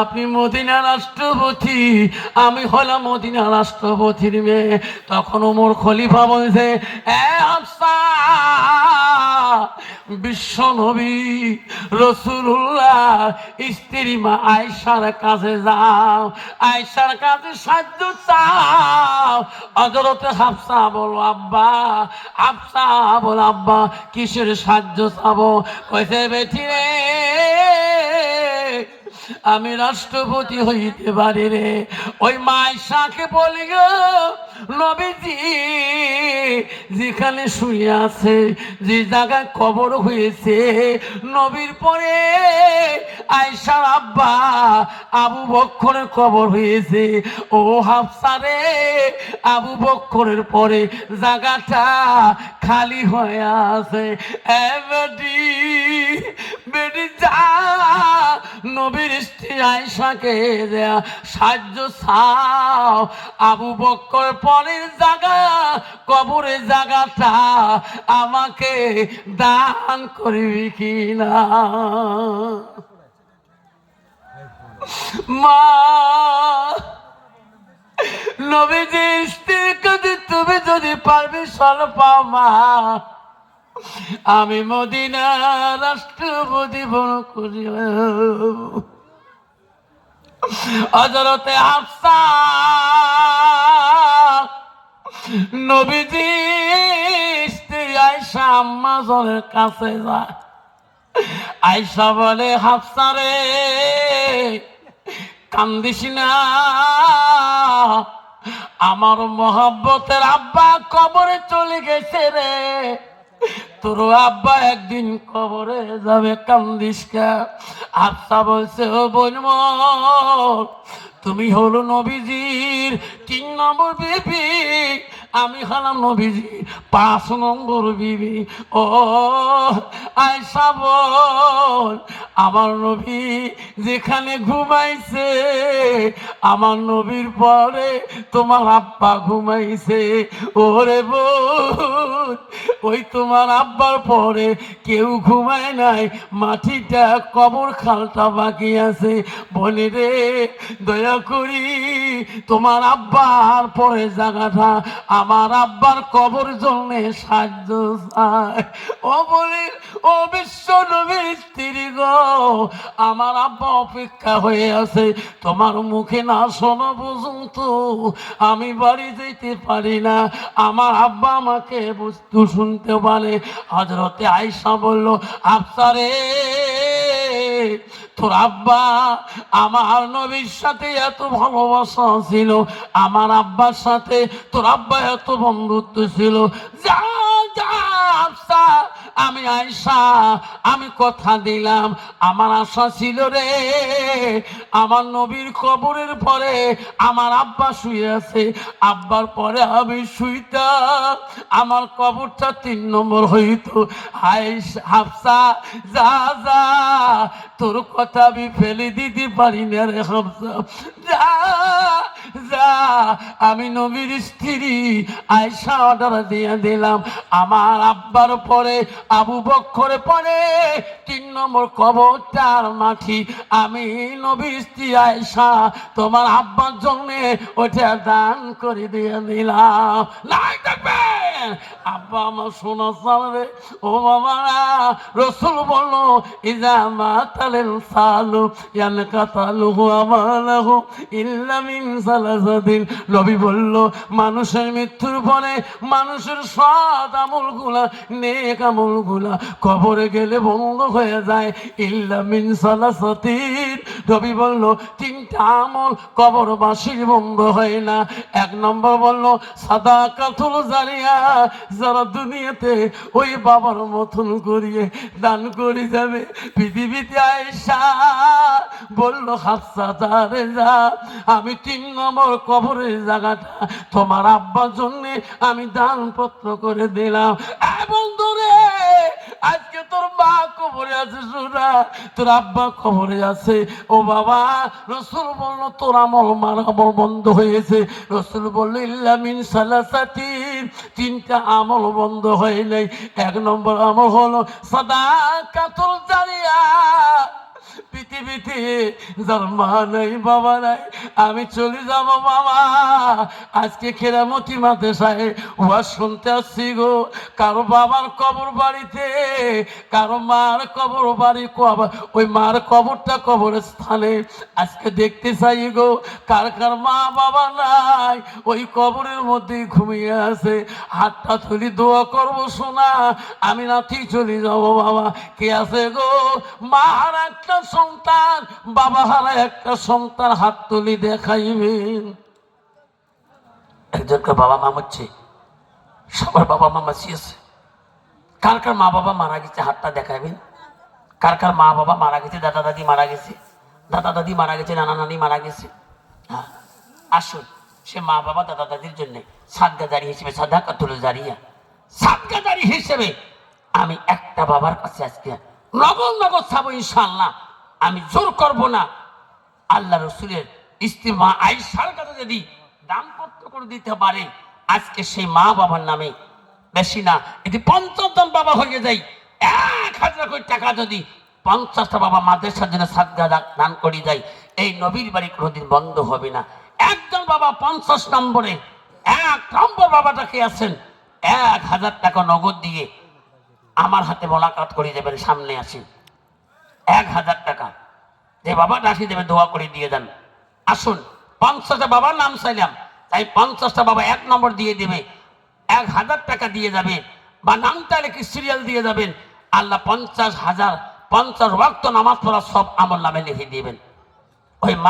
আপনি মদিনা রাষ্ট্রপতি, আমি হলাম মদিনা রাষ্ট্রপতির মেয়ে। তখন ওমর খলিফা বলছে বিশ্ব নবী রসুল্লাহ স্ত্রী মা আয়সার কাছে যাও আয়সার কাছে সাহায্য চাও। অজরতে হাফসা বলো আব্বা, হাফসা বলো, আব্বা, কিসের সাহায্য চাবো? কইছে, বেটি রে আমি রাষ্ট্রপতি হইতে পারি রে। ওই মাইশাকে বলি গো, নবীজি, যেখানে শুয়ে আছে, যে জায়গায় কবর হয়েছে, নবীর পরে আয়সার আব্বা আবু বক্ষরের কবর হয়েছে। ও হাফসারে আবু বক্ষরের পরে জায়গাটা খালি হয়ে আছে। বেটি যা নবীর স্ত্রী আয়সাকে দেয়া, সাহায্য চাও। আবু বক্কর পরের জায়গা, কবরের জায়গাটা আমাকে দান করবি কি না মা, নবীজি স্ত্রীর কাছে তুমি যদি পারবি সল পাও, মা, আমি মদিনা রাষ্ট্রপতি বড় করি। হজরতে হাফসা নবীজি, স্ত্রী আয়সা আম্মা জনের কাছে যায়। আয়সা বলে হাফসা রে, কান্দিস না। আমার মহব্বতের আব্বা কবরে চলে গেছে রে। তোর আব্বা একদিন কবরে যাবে, কান্দিস আব্বা বলছে, ও বোন তুমি হলো নবীজির তিন নম্বর বিবি আমি হলাম নবীজি, পাঁচ নম্বর বিবি। ও, আয়সা বল, আমার নবী যেখানে ঘুমাইছে, আমার নবীর পরে তোমার আব্বা ঘুমাইছে। ওরে বোন, ওই তোমার আব্বার পরে কেউ ঘুমায় নাই, মাটিটা কবর খালটা বাকি আছে। বলে রে, দয়া করি, তোমার আব্বার পরে জায়গাটা আমার আব্বার কবর জন্য সাহায্য ও বলি, ও বিশ্ব নবীর স্ত্রী গো, আমার আব্বা অপেক্ষা হয়ে আছে। তোমার মুখে না শোনো পর্যন্ত আমি বাড়ি যেতে পারি না। আমার আব্বা আমাকে বস্তু শুনতে পারে হজরতে আয়সা বলল, আফসারে তোর আব্বা আমার নবীর সাথে এত ভালোবাসা ছিল, আমার আব্বার সাথে তোর আব্বা এত বন্ধুত্ব ছিল। যা যা আফসা, আমি আয়সা আমি কথা দিলাম। আমার আশা ছিল রে, আমার নবীর কবরের পরে আমার আব্বা শুয়ে আছে। আব্বার পরে আমি শুইতা আমার কবরটা তিন নম্বর হইতো। আইস হাফসা যা যা, তোর কথা আমি ফেলে দিতে পারি না রে হাফসা যা আমি নবীর স্ত্রী আয়সা অর্ডার দিয়ে দিলাম। আমার আব্বার পরে, আবু বক্ষরে পরে, তিন নম্বর কবরটার মাঠি আমি নবীর স্ত্রী আয়সা তোমার আব্বার জন্যে ওটা দান করে দিয়ে দিলাম। নাই দেখবেন আব্বা আমার শোনা সামনে ও মামারা রসুল বলল ইজা মাতালেন সালু ইয়ান কাতালু আমালাহু ইল্লা মিন সালাসাতিন। নবী বলল, মানুষের মৃত্যুর পরে মানুষের সৎ আমলগুলা, নেক আমলগুলা কবরে গেলে বন্ধ হয়ে যায়। ইল্লা মিন সালাসাতিন। নবী বলল, তিনটা আমল কবরবাসীর বন্ধ হয় না। এক নম্বর বলল সাদা কাতুল জারিয়া, যারা দুনিয়াতে ওই বাবার মতন করিয়ে দান করে যাবে। পৃথিবীতে আয়সা বলল হাসা তারে যা আমি তিন নম্বর কবরের জায়গাটা তোমার আব্বার জন্যে আমি দান পত্র করে দিলাম। এ বন্ধুরে আছে সোনা তোর আব্বা খবরে আছে। ও বাবা, রসুল বলল, তোর আমল মার আমল বন্ধ হয়েছে। রসুল বলল ইল্লামিন সালাসাতি। তিনটা আমল বন্ধ হয় নাই। এক নম্বর আমল হলো সাদা কাতুল জারিয়া। পৃথিবীতে যার মা নাই, বাবা নাই, আমি চলে যাব বাবা আজকে খেরামতি মাতে সাহে ওয়া শুনতে আসছি গো। কারও বাবার কবর বাড়িতে, কারও মার কবর বাড়ি কবর ওই মার কবরটা কবরের স্থানে আজকে দেখতে চাই গো, কার কার মা বাবা নাই। ওই কবরের মধ্যেই ঘুমিয়ে আছে। হাতটা তুলি দোয়া করব শোনা আমি নাতি চলে যাব বাবা কে আছে গো? মা একটা সন্তান, বাবা হারা একটা সন্তান হাত তুলি দেখাইবেন একজনকে বাবা মা মরছে, সবার বাবা মা মাসিয়েছে কার কার মা বাবা মারা গেছে হাতটা দেখাবেন কার কার মা বাবা মারা গেছে, দাদা দাদি মারা গেছে? দাদা দাদি মারা গেছে, নানা নানি মারা গেছে? হ্যাঁ আসুন, সে মা বাবা দাদা দাদির জন্য সাদগাদারি হিসেবে সাদা কাতুল জারিয়া, সাদগাদারি হিসেবে আমি একটা বাবার কাছে আজকে নগদ নগদ খাব ইনশাল্লাহ আমি জোর করব না। আল্লাহ রসুলের স্ত্রী মা আইসার কাছে যদি দামপত্র করে দিতে পারে, আজকে সেই মা বাবার নামে, বেশি না, এটি পঞ্চাশ জন বাবা হয়ে যায় এক হাজার কোটি টাকা যদি পঞ্চাশটা বাবা মাদ্রাসার জন্য সাদগা দান করে যায় এই নবীর বাড়ি কোনোদিন বন্ধ হবে না। একজন বাবা পঞ্চাশ নম্বরে, এক নম্বর বাবাটাকে আছেন? এক হাজার টাকা নগদ দিয়ে আমার হাতে মোলাকাত করে দেবেন, সামনে আসেন। এক হাজার টাকা। যে বাবা রাশি দেবে, দোয়া করে দিয়ে আসুন পঞ্চাশটা বাবার নাম চাইলাম। তাই পঞ্চাশটা বাবা এক নম্বর দিয়ে দেবে। এক হাজার টাকা দিয়ে যাবে বা নামটা লিখে সিরিয়াল দিয়ে যাবেন। আল্লাহ পঞ্চাশ হাজার, পঞ্চাশ ওয়াক্ত নামাজ পড়া সব আমার নামে লিখে দিবেন। ওই